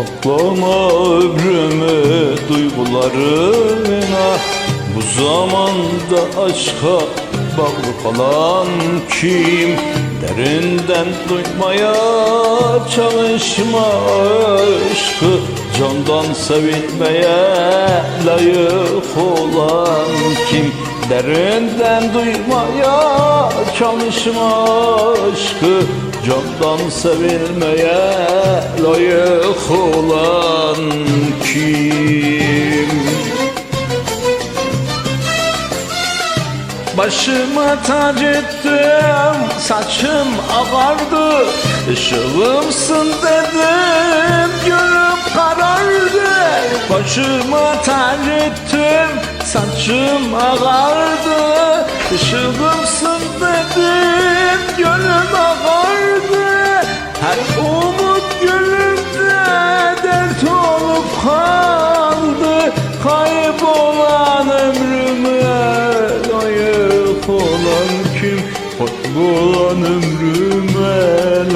Bağlama ömrümü duygularına. Bu zamanda aşka bağlı kalan kim? Derinden duymaya çalışma aşkı Candan sevilmeye layık olan kim? Derinden duymaya çalışma aşkı Candan sevilmeye Başıma tac ettim, saçım ağardı Işığımsın dedim, gönlüm karardı Başıma tac ettim, saçım ağardı. Işığımsın dedim,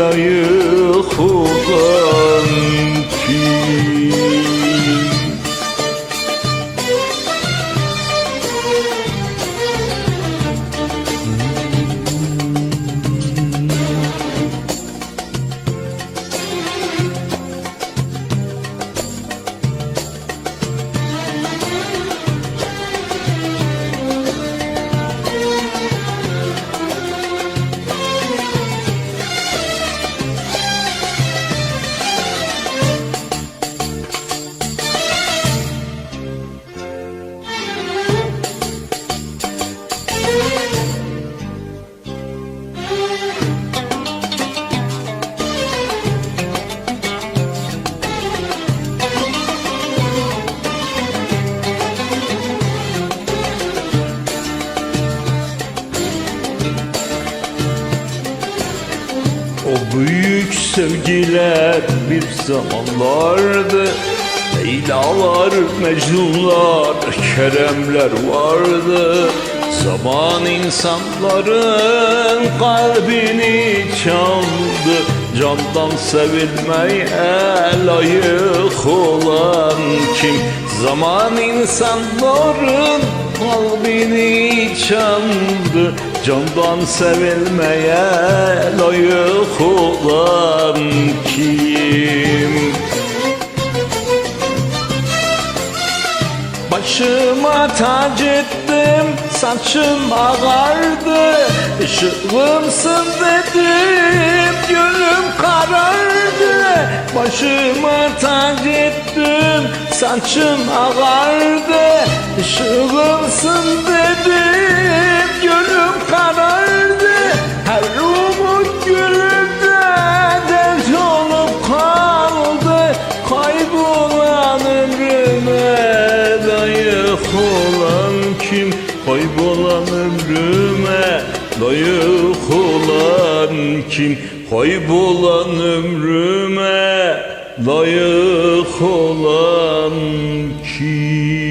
layık olan büyük sevgiler bir zamanlardı. Leylalar, Mecnunlar, Keremler vardı. Zaman insanların kalbini çaldı. Candan sevilmeye layık olan kim? Zaman insanların kalbini çaldı Candan sevilmeye layık olan kim? Başıma tac ettim, saçım ağardı Işığımsın dedim, gönlüm karardı Başıma tac ettim, saçım ağardı Işığımsın dedim, layık olan kim? Kaybolan ömrüme layık olan kim?